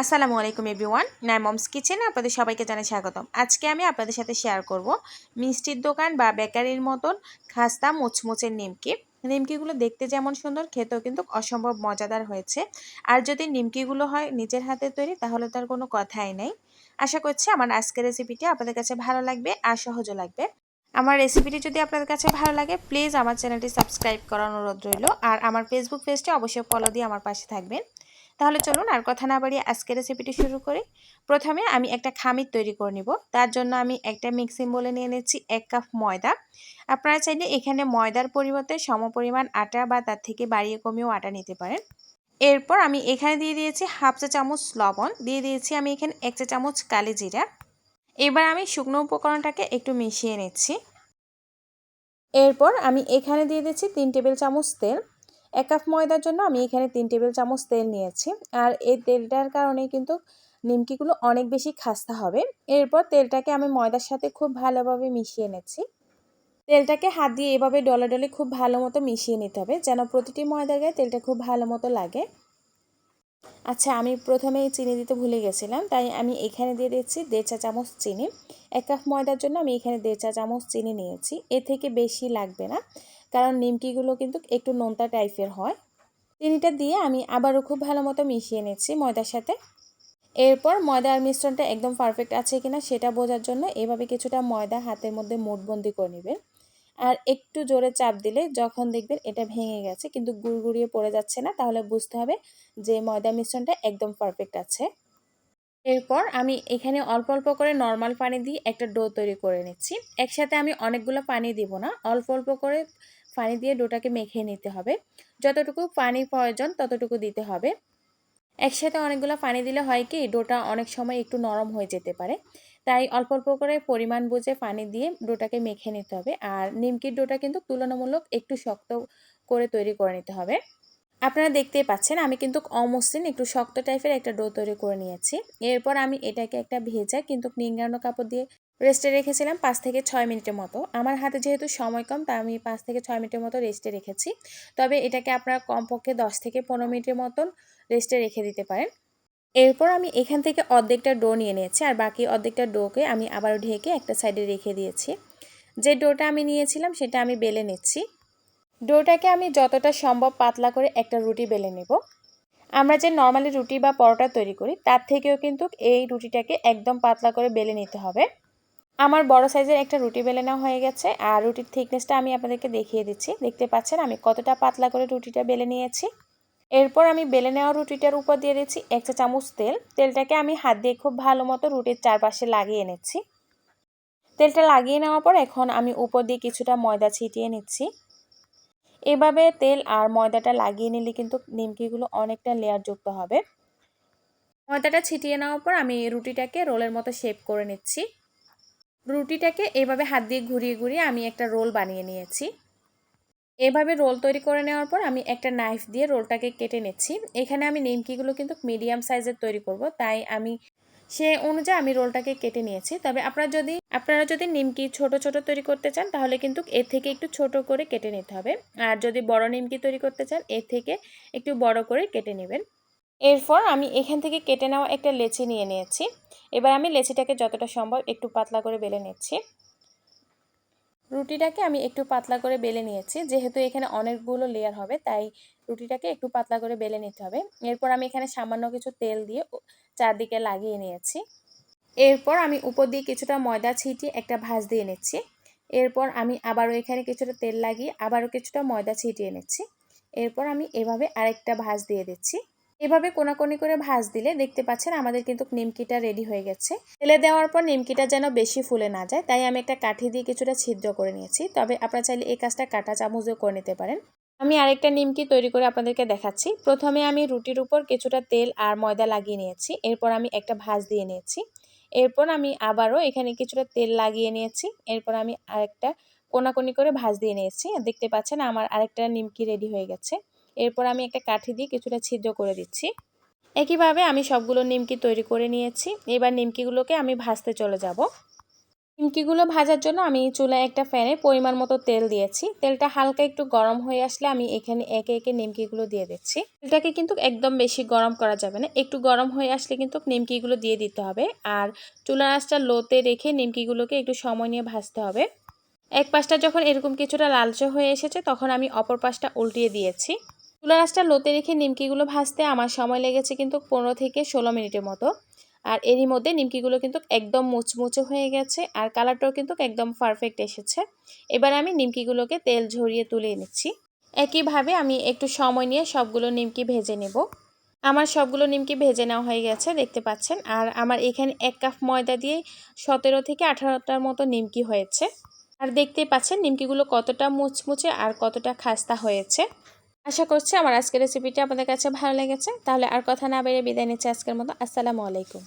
আসসালামু আলাইকুম এভরিওয়ান নাইমমস কিচেনে আপনাদের সবাইকে জানাই স্বাগতম। আজকে আমি আপনাদের সাথে শেয়ার করব মিষ্টির দোকান বা বেকারির মতন খাস্তা মুচমুচের নিমকি। নিমকিগুলো দেখতে যেমন সুন্দর, খেতেও কিন্তু অসম্ভব মজাদার হয়েছে। আর যদি নিমকিগুলো হয় নিজের হাতে তৈরি, তাহলে তার কোনো কথাই নেই। আশা করছি আমার আজকের রেসিপিটি আপনাদের কাছে ভালো লাগবে আর সহজও লাগবে। আমার রেসিপিটি যদি আপনাদের কাছে ভালো লাগে, প্লিজ আমার চ্যানেলটি সাবস্ক্রাইব করার অনুরোধ রইল। আর আমার ফেসবুক পেজটি অবশ্যই ফলো দিয়ে আমার পাশে থাকবেন। তাহলে চলুন আর কথা না বাড়িয়ে আজকের রেসিপিটি শুরু করি। প্রথমে আমি একটা খামির তৈরি করে নিব। তার জন্য আমি একটা মিক্সিং বলে নিয়ে নিচ্ছি এক কাপ ময়দা। আপনারা চাইলে এখানে ময়দার পরিবর্তে সমপরিমাণ আটা বা তার থেকে বাড়িয়ে কমিয়েও আটা নিতে পারেন। এরপর আমি এখানে দিয়ে দিয়েছি হাফ চা চামচ লবণ। দিয়ে দিয়েছি আমি এখানে এক চা চামচ কালি জিরা। এবার আমি শুকনো উপকরণটাকে একটু মিশিয়ে নিচ্ছি। এরপর আমি এখানে দিয়ে দিচ্ছি তিন টেবিল চামচ তেল। এক কাপ ময়দার জন্য আমি এখানে তিন টেবিল চামচ তেল নিয়েছি। আর এই তেলটার কারণে কিন্তু নিমকিগুলো অনেক বেশি খাস্তা হবে। এরপর তেলটাকে আমি ময়দার সাথে খুব ভালোভাবে মিশিয়ে নেছি তেলটাকে হাত দিয়ে এভাবে ডলে ডলে খুব ভালো মতো মিশিয়ে নিতে হবে, যেন প্রতিটি ময়দার গায়ে তেলটা খুব ভালো মতো লাগে। আচ্ছা আমি প্রথমেই চিনি দিতে ভুলে গেছিলাম, তাই আমি এখানে দিয়ে দিচ্ছি দেড় চা চামচ চিনি। এক কাপ ময়দার জন্য আমি এখানে দেড় চা চামচ চিনি নিয়েছি। এ থেকে বেশি লাগবে না। কারণ নিমকিগুলো কিন্তু একটু নোনতা টাইপের হয়। চিনিটা দিয়ে আমি আবারও খুব ভালো মতো মিশিয়ে নিচ্ছি ময়দার সাথে। এরপর ময়দার মিশ্রণটা একদম পারফেক্ট আছে কিনা সেটা বোঝার জন্য এভাবে কিছুটা ময়দা হাতের মধ্যে মোটবন্দি করে নেবেন। আর একটু জোরে চাপ দিলে যখন দেখবেন এটা ভেঙে গেছে কিন্তু গুড়গুড়িয়ে পড়ে যাচ্ছে না, তাহলে বুঝতে হবে যে ময়দা মিশ্রণটা একদম পারফেক্ট আছে। এরপর আমি এখানে অল্প অল্প করে নর্মাল পানি দিয়ে একটা ডো তৈরি করে নিচ্ছি। একসাথে আমি অনেকগুলো পানি দিব না, অল্প অল্প করে পানি দিয়ে ডোটাকে মেখে নিতে হবে। যতটুকু পানি প্রয়োজন ততটুকু দিতে হবে। একসাথে অনেকগুলো পানি দিলে হয় কি, ডোটা অনেক সময় একটু নরম হয়ে যেতে পারে। তাই অল্প অল্প করে পরিমাণ বুঝে পানি দিয়ে ডোটাকে মেখে নিতে হবে। আর নিমকির ডোটা কিন্তু তুলনামূলক একটু শক্ত করে তৈরি করে নিতে হবে। আপনারা দেখতেই পাচ্ছেন, আমি কিন্তু অমসৃণ একটু শক্ত টাইপের একটা ডো তৈরি করে নিয়েছি। এরপর আমি এটাকে একটা ভেজা কিন্তু নিংড়ানো কাপড় দিয়ে রেস্টে রেখেছিলাম পাঁচ থেকে ছয় মিনিটের মতো। আমার হাতে যেহেতু সময় কম তা আমি পাঁচ থেকে ছয় মিনিটের মতো রেস্টে রেখেছি। তবে এটাকে আপনারা কমপক্ষে দশ থেকে পনেরো মিনিটের মতন রেস্টে রেখে দিতে পারেন। এরপর আমি এখান থেকে অর্ধেকটা ডো নিয়ে নিয়েছি, আর বাকি অর্ধেকটা ডোকে আমি আবারও ঢেকে একটা সাইডে রেখে দিয়েছি। যে ডোটা আমি নিয়েছিলাম, সেটা আমি বেলে নিচ্ছি। ডোটাকে আমি যতটা সম্ভব পাতলা করে একটা রুটি বেলে নেব। আমরা যে নর্মালি রুটি বা পরোটা তৈরি করি, তার থেকেও কিন্তু এই রুটিটাকে একদম পাতলা করে বেলে নিতে হবে। আমার বড় সাইজের একটা রুটি বেলে নেওয়া হয়ে গেছে, আর রুটির থিকনেসটা আমি আপনাদেরকে দেখিয়ে দিচ্ছি। দেখতে পাচ্ছেন আমি কতটা পাতলা করে রুটিটা বেলে নিয়েছি। এরপর আমি বেলে নেওয়া রুটিটার উপর দিয়ে দিচ্ছি এক চা চামচ তেল। তেলটাকে আমি হাত দিয়ে খুব ভালো মতো রুটির চারপাশে লাগিয়ে নিচ্ছি। তেলটা লাগিয়ে নেওয়ার পর এখন আমি উপর দিয়ে কিছুটা ময়দা ছিটিয়ে নিচ্ছি। এভাবে তেল আর ময়দাটা লাগিয়ে নিলে কিন্তু নিমকিগুলো অনেকটা লেয়ারযুক্ত হবে। ময়দাটা ছিটিয়ে নেওয়ার পর আমি রুটিটাকে রোলের মতো শেপ করে নিচ্ছি। রুটিটাকে এভাবে হাত দিয়ে ঘুরিয়ে ঘুরিয়ে আমি একটা রোল বানিয়ে নিয়েছি। এভাবে রোল তৈরি করে নেওয়ার পর আমি একটা নাইফ দিয়ে রোলটাকে কেটে নিচ্ছি। এখানে আমি নিমকিগুলো কিন্তু মিডিয়াম সাইজের তৈরি করব, তাই আমি সে অনুযায়ী আমি রোলটাকে কেটে নিয়েছি। তবে আপনারা যদি আপনারা যদি নিমকি ছোট ছোট তৈরি করতে চান, তাহলে কিন্তু এর থেকে একটু ছোট করে কেটে নিতে হবে। আর যদি বড় নিমকি তৈরি করতে চান, এর থেকে একটু বড় করে কেটে নেবেন। এরপর আমি এখান থেকে কেটে নেওয়া একটা লেচি নিয়ে নিয়েছি। এবার আমি লেচিটাকে যতটা সম্ভব একটু পাতলা করে বেলে নিচ্ছি। রুটিটাকে আমি একটু পাতলা করে বেলে নিয়েছি। যেহেতু এখানে অনেকগুলো লেয়ার হবে, তাই রুটিটাকে একটু পাতলা করে বেলে নিতে হবে। এরপর আমি এখানে সামান্য কিছু তেল দিয়ে চারদিকে লাগিয়ে নিয়েছি। এরপর আমি উপর দিয়ে কিছুটা ময়দা ছিটিয়ে একটা ভাঁজ দিয়ে নিচ্ছি। এরপর আমি আবারও এখানে কিছুটা তেল লাগিয়ে আবারও কিছুটা ময়দা ছিটিয়ে নিচ্ছি। এরপর আমি এভাবে আরেকটা ভাঁজ দিয়ে দিচ্ছি। এভাবে কোনাকোনি করে ভাজ দিলে দেখতে পাচ্ছেন আমাদের কিন্তু নিমকিটা রেডি হয়ে গেছে। তেলে দেওয়ার পর নিমকিটা যেন বেশি ফুলে না যায়, তাই আমি একটা কাঠি দিয়ে কিছুটা ছিদ্র করে নিয়েছি। তবে আপনারা চাইলে এই কাজটা কাটা চামচও করে নিতে পারেন। আমি আরেকটা নিমকি তৈরি করে আপনাদেরকে দেখাচ্ছি। প্রথমে আমি রুটির উপর কিছুটা তেল আর ময়দা লাগিয়ে নিয়েছি, এরপর আমি একটা ভাজ দিয়ে নিয়েছি। এরপর আমি আবারও এখানে কিছুটা তেল লাগিয়ে নিয়েছি, এরপর আমি আরেকটা কোনাকুনি করে ভাজ দিয়ে নিয়েছি। দেখতে পাচ্ছেন আমার আরেকটা নিমকি রেডি হয়ে গেছে। এরপর আমি একটা কাঠি দিয়ে কিছুটা ছিদ্র করে দিচ্ছি। একইভাবে আমি সবগুলো নিমকি তৈরি করে নিয়েছি। এবার নিমকিগুলোকে আমি ভাজতে চলে যাব। নিমকিগুলো ভাজার জন্য আমি চুলায় একটা ফ্যানে পরিমাণ মতো তেল দিয়েছি। তেলটা হালকা একটু গরম হয়ে আসলে আমি এখানে একে একে নিমকিগুলো দিয়ে দিচ্ছি। তেলটাকে কিন্তু একদম বেশি গরম করা যাবে না। একটু গরম হয়ে আসলে কিন্তু নিমকিগুলো দিয়ে দিতে হবে। আর চুলার আঁচটা লোতে রেখে নিমকিগুলোকে একটু সময় নিয়ে ভাজতে হবে। এক পাশটা যখন এরকম কিছুটা লালচে হয়ে এসেছে, তখন আমি অপর পাশটা উল্টিয়ে দিয়েছি। চুলার আঁচটা লোতে রেখে নিমকিগুলো ভাজতে আমার সময় লেগেছে কিন্তু পনেরো থেকে ষোলো মিনিটের মতো। আর এরই মধ্যে নিমকিগুলো কিন্তু একদম মুচমুচে হয়ে গেছে আর কালারটাও কিন্তু একদম পারফেক্ট এসেছে। এবার আমি নিমকিগুলোকে তেল ঝরিয়ে তুলে নিচ্ছি একইভাবে আমি একটু সময় নিয়ে সবগুলো নিমকি ভেজে নেব। আমার সবগুলো নিমকি ভেজে নেওয়া হয়ে গেছে, দেখতে পাচ্ছেন। আর আমার এখানে এক কাপ ময়দা দিয়ে সতেরো থেকে আঠারোটার মতো নিমকি হয়েছে। আর দেখতেই পাচ্ছেন নিমকিগুলো কতটা মুচমুচে আর কতটা খাস্তা হয়েছে। আশা করছি আমার আজকের রেসিপিটি আপনাদের কাছে ভালো লেগেছে। তাহলে আর কথা না বেরিয়ে বিদায় নিচ্ছি আজকের মতো। আসসালামু আলাইকুম।